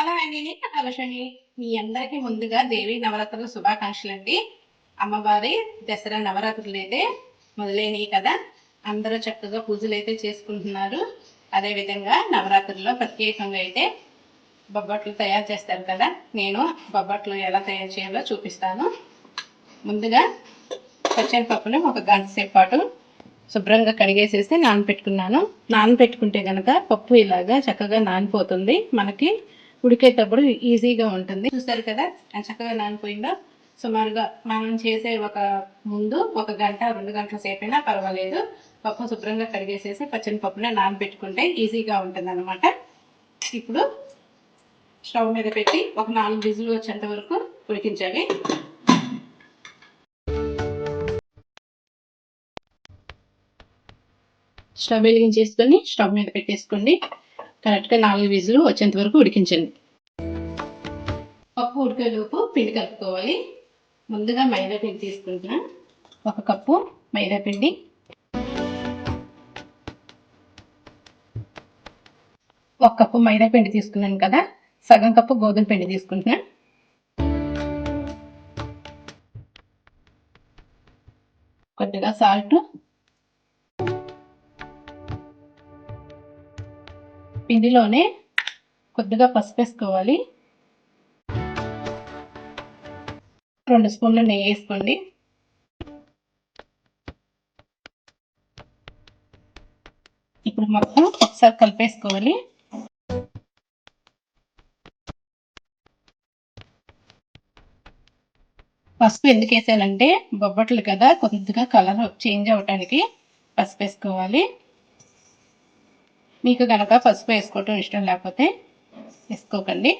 Hello అండి మీ అందరికీ ముందుగా దేవి నవరాత్రుల శుభాకాంక్షలు అండి. అమ్మవారి దసరా నవరాత్రులు అయితే మొదలైనవి కదా. అందరూ చక్కగా పూజలు అయితే చేసుకుంటున్నారు. అదేవిధంగా నవరాత్రుల్లో ప్రత్యేకంగా అయితే బొబ్బట్లు తయారు చేస్తారు కదా. నేను బొబ్బట్లు ఎలా తయారు చేయాలో చూపిస్తాను. ముందుగా పచ్చనిపప్పుని ఒక గంట సేపు పాటు శుభ్రంగా కడిగేసేసి నానపెట్టుకున్నాను. నానపెట్టుకుంటే కనుక పప్పు ఇలాగా చక్కగా నానిపోతుంది. మనకి ఉడికేటప్పుడు ఈజీగా ఉంటుంది. చూస్తారు కదా చక్కగా నానిపోయిందో. సుమారుగా మనం చేసే ఒక ముందు ఒక గంట రెండు గంటల సేపు అయినా పర్వాలేదు. పప్పు శుభ్రంగా కడిగేసేసి పచ్చని పప్పున నానబెట్టుకుంటే ఈజీగా ఉంటుంది అనమాట ఇప్పుడు స్టవ్ మీద పెట్టి ఒక నాలుగు విజులు వచ్చేంత వరకు ఉడికించాలి. స్టవ్ వెలిగించేసుకొని స్టవ్ మీద పెట్టేసుకోండి. కరెక్ట్గా నాలుగు విజులు వచ్చేంత వరకు ఉడికించండి. పప్పు ఉడికేలోపు పిండి కలుపుకోవాలి. ముందుగా మైదా పిండి తీసుకుంటున్నా ఒక కప్పు మైదా పిండి. ఒక కప్పు మైదా పిండి తీసుకున్నాను కదా సగం కప్పు గోధుమ పిండి తీసుకుంటున్నా కొద్దిగా సాల్ట్ పిండిలోనే కొద్దిగా పసుపు వేసుకోవాలి రెండు స్పూన్లు నెయ్యి వేసుకోండి. ఇప్పుడు మొత్తం ఒకసారి కలిపేసుకోవాలి. పసుపు ఎందుకు వేసానంటే బొబ్బట్లు కదా కొద్దిగా కలర్ చేంజ్ అవ్వటానికి పసుపు వేసుకోవాలి మీకు కనుక పసుపు వేసుకోవటం ఇష్టం లేకపోతే వేసుకోకండి.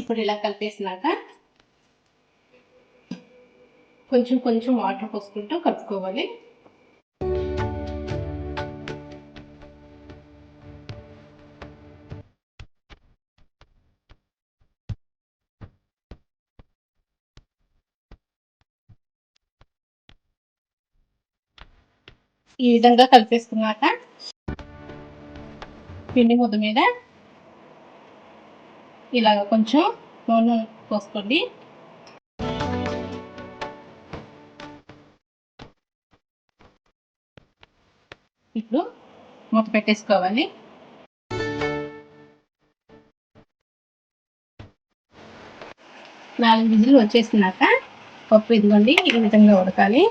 ఇప్పుడు ఇలా కలిపేసినాక కొంచెం కొంచెం వాటర్ పోసుకుంటూ కలుపుకోవాలి. ఈ విధంగా కలిపేసుకున్నాక పిండి ముద్ద మీద ఇలాగ కొంచెం నూనె పోసుకోండి. ఇప్పుడు మూత పెట్టేసుకోవాలి. నాలుగు విజులు వచ్చేసినాక పప్పు ఇదిగోండి ఈ విధంగా ఉడకాలి.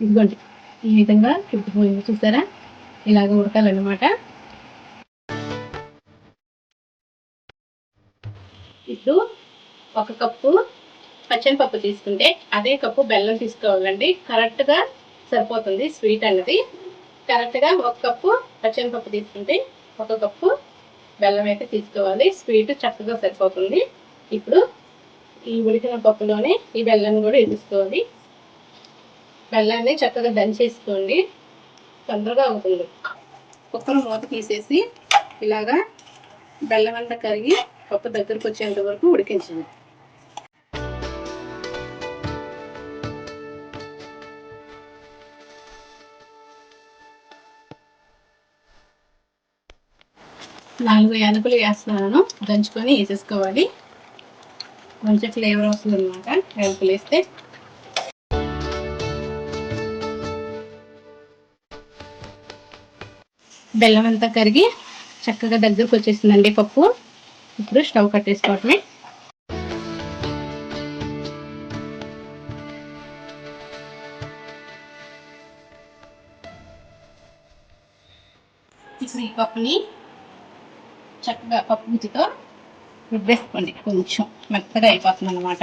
ఇదిగోండి. ఈ విధంగా చుట్టుపోయింది చూసారా? ఇలాగ ఉడకాలన్నమాట. ఇప్పుడు ఒక కప్పు పచ్చని పప్పు తీసుకుంటే అదే కప్పు బెల్లం తీసుకోవాలండి. కరెక్ట్గా సరిపోతుంది స్వీట్ అన్నది. కరెక్ట్గా ఒక కప్పు పచ్చని పప్పు తీసుకుంటే ఒక కప్పు బెల్లం అయితే తీసుకోవాలి. స్వీట్ చక్కగా సరిపోతుంది. ఇప్పుడు ఈ ఉడికిన పప్పులోనే ఈ బెల్లం కూడా వేసుకోవాలి బెల్లాన్ని చక్కగా దంచేసుకోండి. తొందరగా అవుతుంది. కుక్కర్ మూత తీసేసి ఇలాగా బెల్లం అంతా కరిగి పప్పు దగ్గరకు వచ్చేంత వరకు ఉడికించండి. నాలుగు యాలకులు వేస్తున్నాను. దంచుకొని వేసేసుకోవాలి. మంచి ఫ్లేవర్ వస్తుంది అనమాట యాలకులు వేస్తే బెల్లం అంతా కరిగి చక్కగా దగ్గరకు వచ్చేసిందండి పప్పు. ఇప్పుడు స్టవ్ కట్టేసుకోవటమే. ఇప్పుడు ఈ పప్పుని చక్కగా పప్పు గుత్తితో రుబ్బేసుకోండి. కొంచెం మెత్తగా అయిపోతుంది అనమాట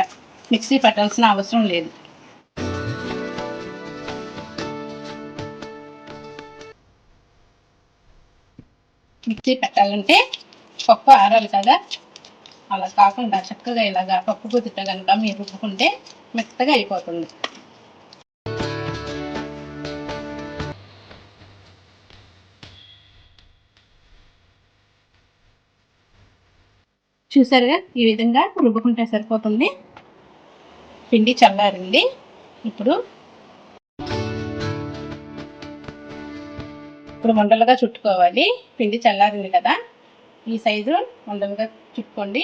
మిక్సీ పెట్టాల్సిన అవసరం లేదు. మిక్సీ పెట్టాలంటే పప్పు ఆరాలి కదా. అలా కాకుండా చక్కగా ఇలాగా పప్పు కుదిట కనుక మీరు రుబ్బుకుంటే మెత్తగా అయిపోతుంది. చూసారుగా? ఈ విధంగా రుబ్బుకుంటే సరిపోతుంది. పిండి చల్లారింది. ఇప్పుడు ఇప్పుడు ఉండలుగా చుట్టుకోవాలి. పిండి చల్లారింది కదా. ఈ సైజు ఉండలుగా చుట్టుకోండి.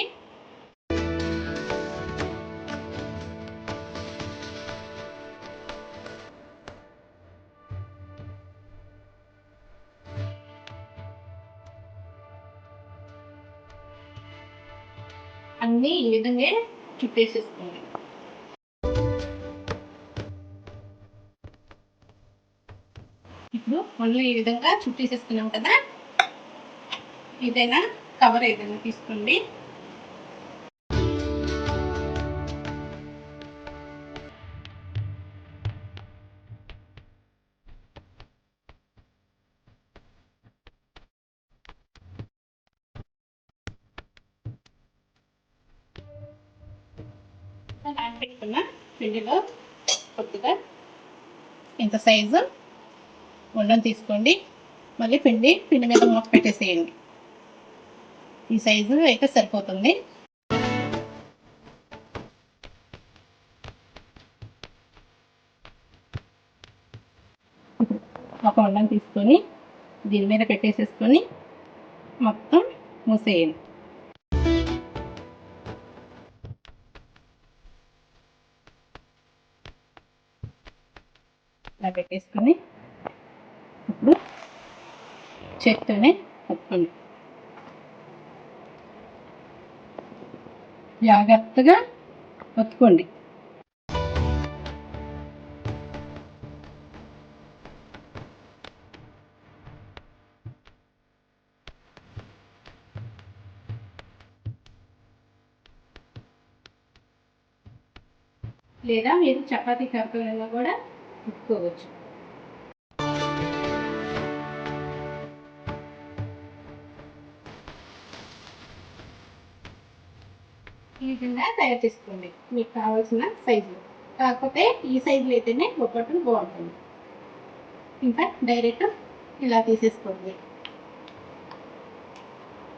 అన్నీ ఈ విధంగా చుట్టేసేసుకోండి. ఇప్పుడు ఒళ్ళు ఈ విధంగా చుట్టేసేసుకున్నాం కదా. ఏదైనా కవర్ ఏదైనా తీసుకోండి. పెట్టుకున్న పిండిలో కొద్దిగా ఇంత సైజు ఉండని తీసుకోండి. మళ్ళీ పిండి పిండి మీద మూత పెట్టేసేయండి. ఈ సైజు అయితే సరిపోతుంది. ఒక ఉండని తీసుకొని దీని మీద పెట్టేసేసుకొని మొత్తం మూసేయండి. ఇలా పెట్టేసుకొని చేత్తోనే ఒత్తుకోండి జాగ్రత్తగా ఒత్తుకోండి లేదా మీరు చపాతీ కప్పగా కూడా ఉట్టుకోవచ్చు ఈ విధంగా తయారు చేసుకోండి. మీకు కావాల్సిన సైజు కాకపోతే ఈ సైజులో అయితేనే బొప్పట్లు బాగుంటుంది. ఇంకా డైరెక్ట్ ఇలా తీసేసుకోండి.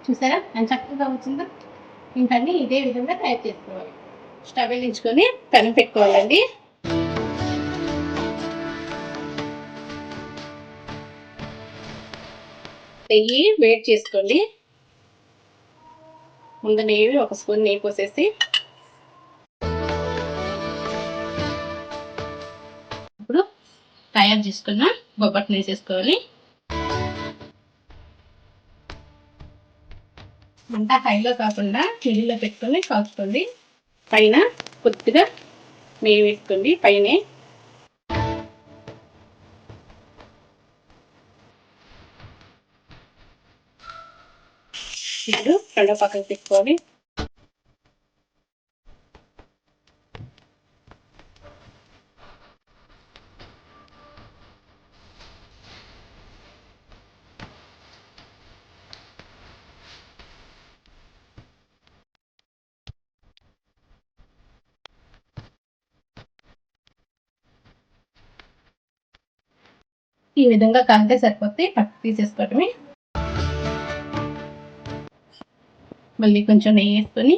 చూసారా? ఎంత చక్కగా వచ్చిందో? ఇంకా ఇదే విధంగా తయారు చేసుకోవాలి. స్టవ్ వెలిగించుకొని పెనం పెట్టుకోవాలండి. నెయ్యి వేడి చేసుకోండి. ముందు నెయ్యి ఒక స్పూన్ నెయ్యి పోసేసి. ఇప్పుడు తయారు చేసుకున్న బొబ్బట్ని వేసేసుకోవాలి మంట హైలో కాకుండా మిడిల్లో పెట్టుకొని కాల్చుకోండి. పైన కొద్దిగా నెయ్యి వేసుకోండి. పైనే రెండో పక్కకు తిప్పుకోవాలి ఈ విధంగా కాలితే సరిపోతే పక్కకు తీసేసుకోవటమే. మళ్ళీ కొంచెం నెయ్యి వేసుకొని.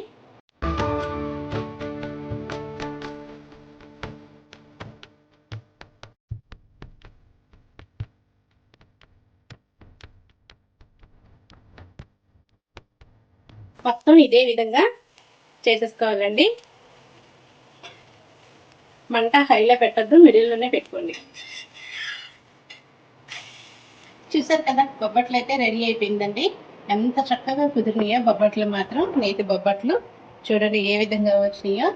మొత్తం ఇదే విధంగా చేసేసుకోవాలండి. మంట హైలో పెట్టద్దు మిడిల్లోనే పెట్టుకోండి. చూసారు కదా బొబ్బట్లు అయితే రెడీ అయిపోయిందండి. ఎంత చక్కగా కుదిరినాయో బొబ్బట్లు మాత్రం నేతి బొబ్బట్లు చూడండి ఏ విధంగా వచ్చినాయో.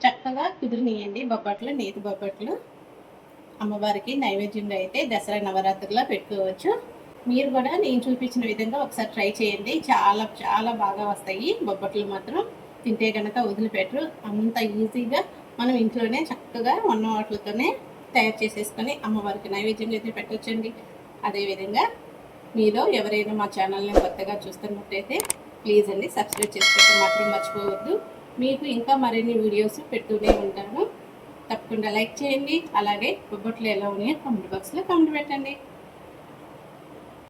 చక్కగా కుదిరినాయండి బొబ్బట్లు నేతి బొబ్బట్లు. అమ్మవారికి నైవేద్యంగా అయితే దసరా నవరాత్రిలో పెట్టుకోవచ్చు. మీరు కూడా నేను చూపించిన విధంగా ఒకసారి ట్రై చేయండి. చాలా చాలా బాగా వస్తాయి బొబ్బట్లు మాత్రం. తింటే కనుక వదిలిపెట్టరు. అంత ఈజీగా మనం ఇంట్లోనే చక్కగా ఉన్న వాటితోనే తయారు చేసేసుకొని అమ్మవారికి నైవేద్యం అయితే పెట్టవచ్చండి అదేవిధంగా మీలో ఎవరైనా మా ఛానల్ని కొత్తగా చూస్తున్నట్టయితే ప్లీజ్ అండి సబ్స్క్రైబ్ చేసుకోవడం మాత్రం మర్చిపోవద్దు. మీకు ఇంకా మరిన్ని వీడియోస్ పెడుతూనే ఉంటాను. తప్పకుండా లైక్ చేయండి. అలాగే బొబ్బట్లు ఎలా ఉన్నాయో కామెంట్ బాక్స్లో కామెంట్ పెట్టండి.